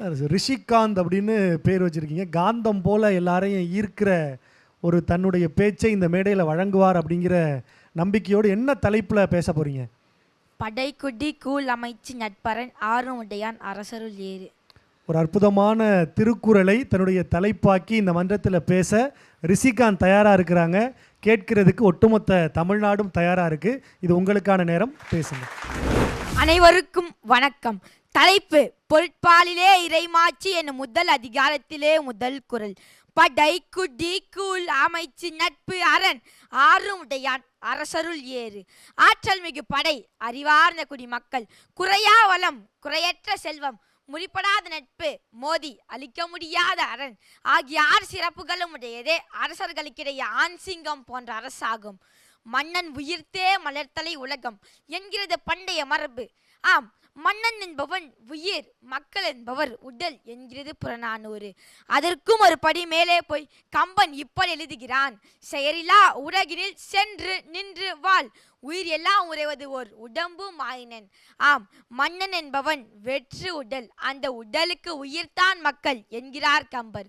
ரிஷிகாந்த் அப்படின்னு பேர் வச்சுருக்கீங்க. காந்தம் போல எல்லாரையும் ஈர்க்கிற ஒரு தன்னுடைய பேச்சை இந்த மேடையில் வழங்குவார் அப்படிங்கிற நம்பிக்கையோடு என்ன தலைப்பில் பேச போகிறீங்க படைக்குடி கூழ் அமைச்சு நட்பரன் ஆறும் உடையான் அரசருள் ஏறு. ஒரு அற்புதமான திருக்குறளை தன்னுடைய தலைப்பாக்கி இந்த மன்றத்தில் பேச ரிஷிகாந்த் தயாராக இருக்கிறாங்க. கேட்கிறதுக்கு ஒட்டுமொத்த தமிழ்நாடும் தயாராக இருக்குது இது உங்களுக்கான நேரம். பேசுங்க. அனைவருக்கும் வணக்கம். தலைப்பு பொருட்பாலிலே இறைமாச்சி என்னும் முதல் அதிகாரத்திலே முதல் குரல். படை குடி கூழ் அமைச்சு நட்பு அரண் ஆறும் உடையான் அரசருள் ஏறு. ஆற்றல் மிகு படை அறிவார்ந்த குடிமக்கள். குறையா வளம் குறையற்ற செல்வம். முறிப்படாத நட்பு மோதி அழிக்க முடியாத அரண். ஆகிய ஆறு சிறப்புகளும் உடையதே அரசர்களுக்கிடையே ஆண் சிங்கம் போன்ற அரசாகும். மன்னன் உயிர்த்தே மலர்த்தலை உலகம். என்கிறது பண்டைய மரபு. ஆம் மன்னன் என்பவன் உயிர் மக்கள் என்பவர் உடல் என்கிறது புறநானூறு. அதற்கும் ஒரு படி மேலே போய் கம்பன் இப்படி எழுதுகிறான் செயலிலா உலகினில் சென்று நின்று வாழ் உயிர் எல்லாம் உறைவது ஓர் உடம்பு மாயினன். ஆம் மன்னன் என்பவன் வெற்று உடல் அந்த உடலுக்கு உயிர்தான் மக்கள் என்கிறார் கம்பர்.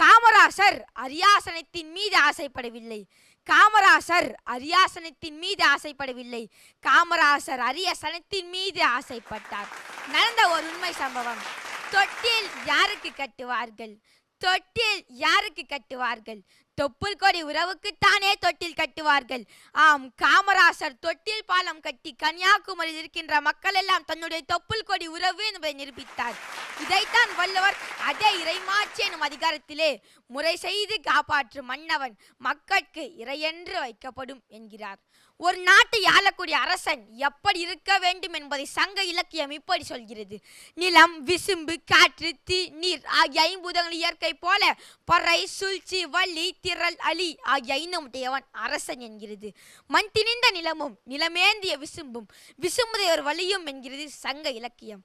காமராசர் அரியாசனத்தின் மீது ஆசைப்படவில்லை. காமராசர் அரியாசனத்தின் மீது ஆசைப்படவில்லை. காமராசர் அரியாசனத்தின் மீது ஆசைப்பட்டார். நடந்த ஒரு உண்மை சம்பவம். தொட்டில் யாருக்கு கட்டுவார்கள்? தொட்டில் யாருக்கு கட்டுவார்கள்? தொப்புள் கொடி உறவுக்குத்தானே தொட்டில் கட்டுவார்கள். ஆம் காமராசர் தொட்டில் பாலம் கட்டி கன்னியாகுமரியில் இருக்கின்ற மக்கள் எல்லாம் தன்னுடைய தொப்புள் கொடி உறவு என்பதை நிரூபித்தார். இதைத்தான் வள்ளுவர் அதே இறைமாட்சி எனும் அதிகாரத்திலே முறை செய்து காப்பாற்றும் மன்னவன் மக்கட்கு இறையென்று வைக்கப்படும் என்கிறார். ஒரு நாட்டை ஆளக்கூடிய அரசன் எப்படி இருக்க வேண்டும் என்பதை சங்க இலக்கியம் இப்படி சொல்கிறது. நிலம் விசும்பு காற்று தீ நீர் ஆகிய ஐம்பூதங்கள் இயற்கை போல பறை சூழ்ச்சி வள்ளி திரள் அலி ஆகிய ஐந்தமுடையவன் அரசன் என்கிறது. மண் திணிந்த நிலமும் நிலமேந்திய விசும்பும் விசும்புடைய ஒரு வழியும் என்கிறது சங்க இலக்கியம்.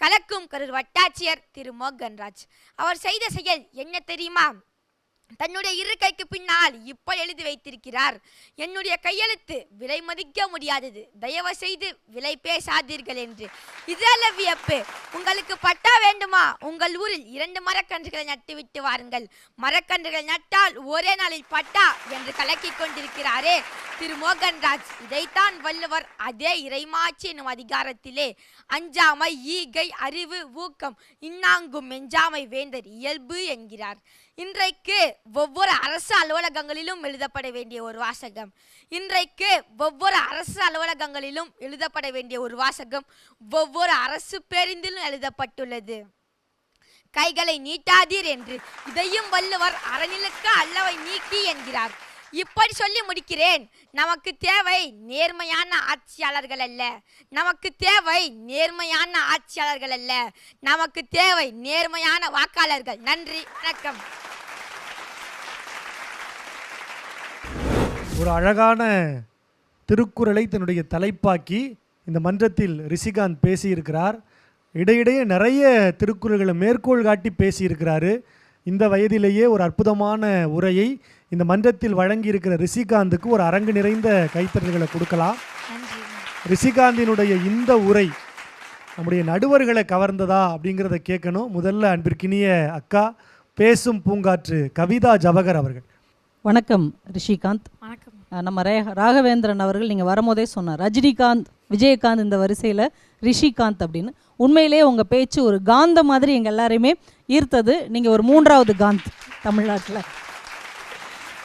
கலக்கும் கரூர் வட்டாட்சியர் திரு மோகன்ராஜ் அவர் செய்த செயல் என்ன தெரியுமா? தன்னுடைய இரு கைக்கு பின்னால் இப்ப எழுதி வைத்திருக்கிறார். என்னுடைய கையெழுத்து விலை மதிக்க முடியாதது. தயவு செய்து விலை பேசாதீர்கள் என்று. இதல்ல வியப்பு. உங்களுக்கு பட்டா வேண்டுமா? உங்கள் ஊரில் இரண்டு மரக்கன்றுகளை நட்டுவிட்டு வாருங்கள். மரக்கன்றுகள் நட்டால் ஒரே நாளில் பட்டா என்று கலக்கிக் கொண்டிருக்கிறாரே திரு மோகன்ராஜ் இதைத்தான் வள்ளுவர் அதே இறைமாச்சி என்னும் அதிகாரத்திலே அஞ்சாமை ஈகை அறிவு ஊக்கம் இன்னாங்கும் மெஞ்சாமை வேந்தர் இயல்பு என்கிறார். இன்றைக்கு ஒவ்வொரு அரசு அலுவலகங்களிலும் எழுதப்பட வேண்டிய ஒரு வாசகம். இன்றைக்கு ஒவ்வொரு அரசு அலுவலகங்களிலும் எழுதப்பட வேண்டிய ஒரு வாசகம் ஒவ்வொரு அரசு பேருந்திலும் எழுதப்பட்டுள்ளது. கைகளை நீட்டாதீர் என்று இதையும் வள்ளுவர் அறநிலுக்கு அல்லவை நீக்கி என்கிறார். இப்படி சொல்லி முடிக்கிறேன். நமக்கு தேவை நேர்மையான ஆட்சியாளர்கள் அல்ல. நமக்கு தேவை நேர்மையான ஆட்சியாளர்கள் அல்ல. நமக்கு தேவை நேர்மையான வாக்காளர்கள். நன்றி. வணக்கம். ஒரு அழகான திருக்குறளை தன்னுடைய தலைப்பாக்கி இந்த மன்றத்தில் ரிஷிகாந்த் பேசியிருக்கிறார். இடையிடையே நிறைய திருக்குறள்களை மேற்கோள் காட்டி பேசியிருக்கிறாரு. இந்த வயதிலேயே ஒரு அற்புதமான உரையை இந்த மன்றத்தில் வழங்கியிருக்கிற ரிஷிகாந்துக்கு ஒரு அரங்கு நிறைந்த கைத்தறல்களை கொடுக்கலாம். ரிஷிகாந்தினுடைய இந்த உரை நம்முடைய நடுவர்களை கவர்ந்ததா அப்படிங்கிறத கேட்கணும். முதல்ல அன்பிற்கினிய அக்கா பேசும் பூங்காற்று கவிதா ஜவகர் அவர்கள். வணக்கம் ரிஷிகாந்த். வணக்கம். நம்ம ரே ராகவேந்திரன் அவர்கள் நீங்கள் வரும்போதே சொன்னார் ரஜினிகாந்த் விஜயகாந்த் இந்த வரிசையில் ரிஷிகாந்த் அப்படின்னு. உண்மையிலேயே உங்கள் பேச்சு ஒரு காந்த மாதிரி எங்கள் எல்லாரையுமே ஈர்த்தது. நீங்கள் ஒரு மூன்றாவது காந்த் தமிழ்நாட்டில்.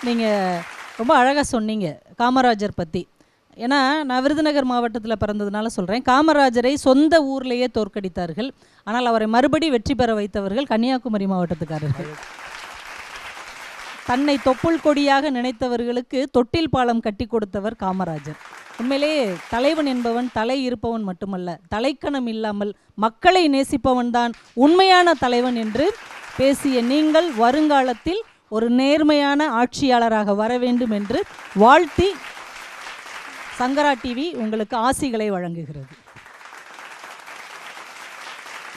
நீங்கள் ரொம்ப அழகாக சொன்னீங்க காமராஜர் பற்றி ஏன்னா நான் விருதுநகர் மாவட்டத்தில் பிறந்ததுனால சொல்கிறேன் காமராஜரை சொந்த ஊர்லேயே தோற்கடித்தார்கள். ஆனால் அவரை மறுபடி வெற்றி பெற வைத்தவர்கள் கன்னியாகுமரி மாவட்டத்துக்காரர்கள். தன்னை தொப்புள் கொடியாக நினைத்தவர்களுக்கு தொட்டில் பாலம் கட்டி கொடுத்தவர் காமராஜர். உண்மையிலேயே தலைவன் என்பவன் தலை இருப்பவன் மட்டுமல்ல தலைக்கணம் இல்லாமல் மக்களை நேசிப்பவன்தான் உண்மையான தலைவன் என்று பேசிய நீங்கள் வருங்காலத்தில் ஒரு நேர்மையான ஆட்சியாளராக வர வேண்டும் என்று வாழ்த்தி சங்கரா டிவி உங்களுக்கு ஆசிகளை வழங்குகிறது.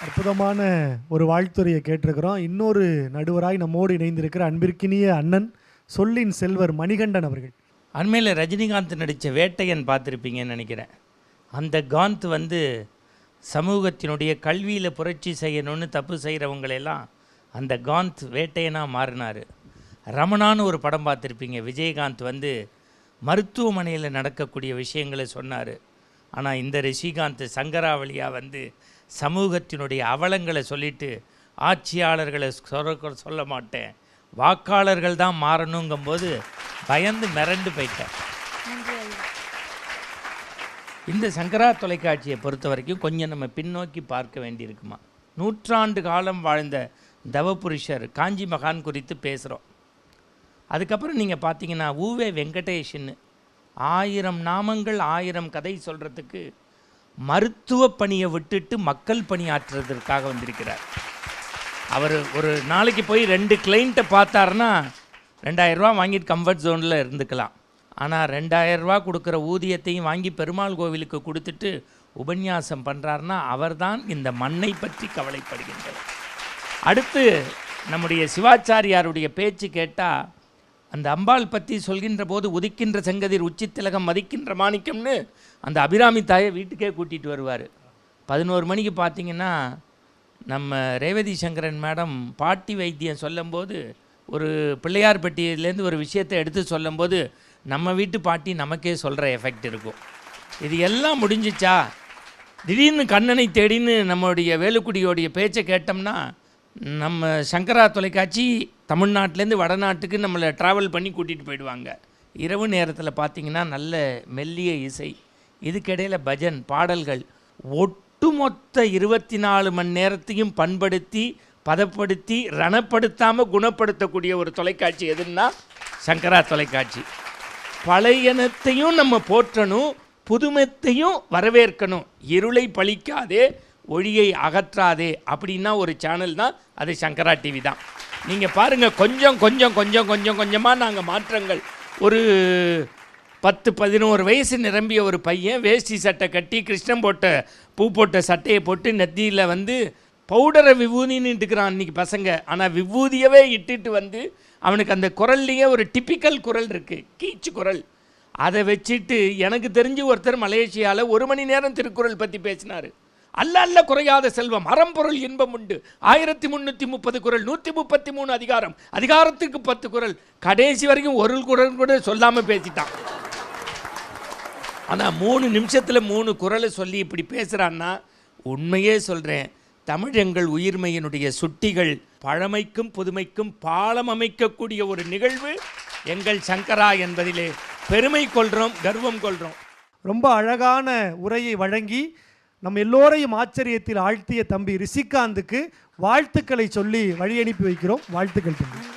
அற்புதமான ஒரு வாழ்த்துறையை கேட்டிருக்கிறோம். இன்னொரு நடுவராய் நம்மோடு இணைந்திருக்கிற அன்பிற்கினிய அண்ணன் சொல்லின் செல்வர் மணிகண்டன் அவர்கள். அண்மையில் ரஜினிகாந்த் நடித்த வேட்டையன் பார்த்துருப்பீங்கன்னு நினைக்கிறேன். அந்த காந்த் வந்து சமூகத்தினுடைய கல்வியில் புரட்சி செய்யணும்னு தப்பு செய்கிறவங்களெல்லாம் அந்த காந்த் வேட்டையனாக மாறினார். ரமணான்னு ஒரு படம் பார்த்துருப்பீங்க. விஜயகாந்த் வந்து மருத்துவமனையில் நடக்கக்கூடிய விஷயங்களை சொன்னார். ஆனால் இந்த ரிஷிகாந்த் சங்கராவளியாக வந்து சமூகத்தினுடைய அவலங்களை சொல்லிட்டு ஆட்சியாளர்களை சொல்ல சொல்ல மாட்டேன். வாக்காளர்கள் தான் மாறணுங்கும்போது பயந்து மிரண்டு போயிட்டேன். இந்த சங்கரா தொலைக்காட்சியை பொறுத்த வரைக்கும் கொஞ்சம் நம்ம பின்னோக்கி பார்க்க வேண்டியிருக்குமா? நூற்றாண்டு காலம் வாழ்ந்த தவபுருஷர் காஞ்சி மகான் குறித்து பேசுகிறோம் அதுக்கப்புறம் நீங்கள் பார்த்தீங்கன்னா ஊவே வெங்கடேஷன் ஆயிரம் நாமங்கள் ஆயிரம் கதை சொல்கிறதுக்கு மருத்துவ பணியை விட்டுட்டு மக்கள் பணியாற்றுறதற்காக வந்திருக்கிறார். அவர் ஒரு நாளைக்கு போய் ரெண்டு கிளைண்ட்டை பார்த்தாருன்னா ரெண்டாயிரரூவா வாங்கிட்டு கம்ஃபர்ட் ஜோனில் இருந்துக்கலாம். ஆனால் ரெண்டாயிரரூவா கொடுக்குற ஊதியத்தையும் வாங்கி பெருமாள் கோவிலுக்கு கொடுத்துட்டு உபன்யாசம் பண்ணுறாருன்னா அவர்தான் இந்த மண்ணை பற்றி கவலைப்படுகின்றார் அடுத்து நம்முடைய சிவாச்சாரியாருடைய பேச்சு கேட்டால் அந்த அம்பாள் பற்றி சொல்கின்ற போது உதிக்கின்ற செங்கதிர் உச்சித்திலகம் மதிக்கின்ற மாணிக்கம்னு அந்த அபிராமி தாயை வீட்டுக்கே கூட்டிகிட்டு வருவார். பதினோரு மணிக்கு பார்த்தீங்கன்னா நம்ம ரேவதி சங்கரன் மேடம் பாட்டி வைத்தியம் சொல்லும்போது ஒரு பிள்ளையார் பட்டியிலேருந்து ஒரு விஷயத்தை எடுத்து சொல்லும்போது நம்ம வீட்டு பாட்டி நமக்கே சொல்கிற எஃபெக்ட் இருக்கும். இது எல்லாம் முடிஞ்சிச்சா? திடீர்னு கண்ணனை தேடின்னு நம்மளுடைய வேலுக்குடியோடைய பேச்சை கேட்டோம்னா நம்ம சங்கரா தொலைக்காட்சி தமிழ்நாட்டிலேருந்து வடநாட்டுக்கு நம்மளை ட்ராவல் பண்ணி கூட்டிகிட்டு போயிடுவாங்க. இரவு நேரத்தில் பார்த்தீங்கன்னா நல்ல மெல்லிய இசை இதுக்கிடையில் பஜன் பாடல்கள் ஒட்டுமொத்த இருபத்தி நாலு மணி நேரத்தையும் பண்படுத்தி பதப்படுத்தி ரணப்படுத்தாமல் குணப்படுத்தக்கூடிய ஒரு தொலைக்காட்சி எதுன்னா சங்கரா தொலைக்காட்சி. பழையனத்தையும் நம்ம போற்றணும் புதுமத்தையும் வரவேற்கணும். இருளை பழிக்காதே ஒளியை அகற்றாதே அப்படின்னா ஒரு சேனல் தான் அது சங்கரா டிவி தான். நீங்கள் பாருங்கள் கொஞ்சம் கொஞ்சம் கொஞ்சம் கொஞ்சம் கொஞ்சமாக நாங்கள் மாற்றங்கள். ஒரு பத்து பதினோரு வயசு நிரம்பிய ஒரு பையன் வேஷ்டி சட்டை கட்டி கிருஷ்ணன் போட்ட பூ போட்ட சட்டையை போட்டு நெத்தியில் வந்து பவுடரை விபூதின்னு இருக்கிறான் இன்றைக்கி பசங்க. ஆனால் விபூதியவே இட்டுட்டு வந்து அவனுக்கு அந்த குரல்லையே ஒரு டிப்பிக்கல் குரல் இருக்குது கீச்சு குரல். அதை வச்சுட்டு எனக்கு தெரிஞ்சு ஒருத்தர் மலேசியாவில் ஒரு மணி நேரம் திருக்குறள் பற்றி பேசினார். அல்ல அல்ல குறையாத செல்வம். அறம்பொருள் இன்பம் உண்டு. ஆயிரத்தி முந்நூற்றி முப்பது குரல் நூற்றி முப்பத்தி மூணு அதிகாரம். அதிகாரத்துக்கு பத்து குரல். கடைசி வரைக்கும் ஒரு குரல் கூட சொல்லாமல் பேசிட்டான். ஆனால் மூணு நிமிஷத்தில் மூணு குரலை சொல்லி இப்படி பேசுகிறான்னா உண்மையே சொல்கிறேன் தமிழ் எங்கள் உயிர்மையினுடைய சுட்டிகள் பழமைக்கும் புதுமைக்கும் பாலம் அமைக்கக்கூடிய ஒரு நிகழ்வு எங்கள் சங்கரா என்பதிலே பெருமை கொள்கிறோம் கர்வம் கொள்கிறோம் ரொம்ப அழகான உரையை வழங்கி நம்ம எல்லோரையும் ஆச்சரியத்தில் ஆழ்த்திய தம்பி ரிஷிகாந்துக்கு வாழ்த்துக்களை சொல்லி வழி அனுப்பி வைக்கிறோம். வாழ்த்துக்கள் தம்பி.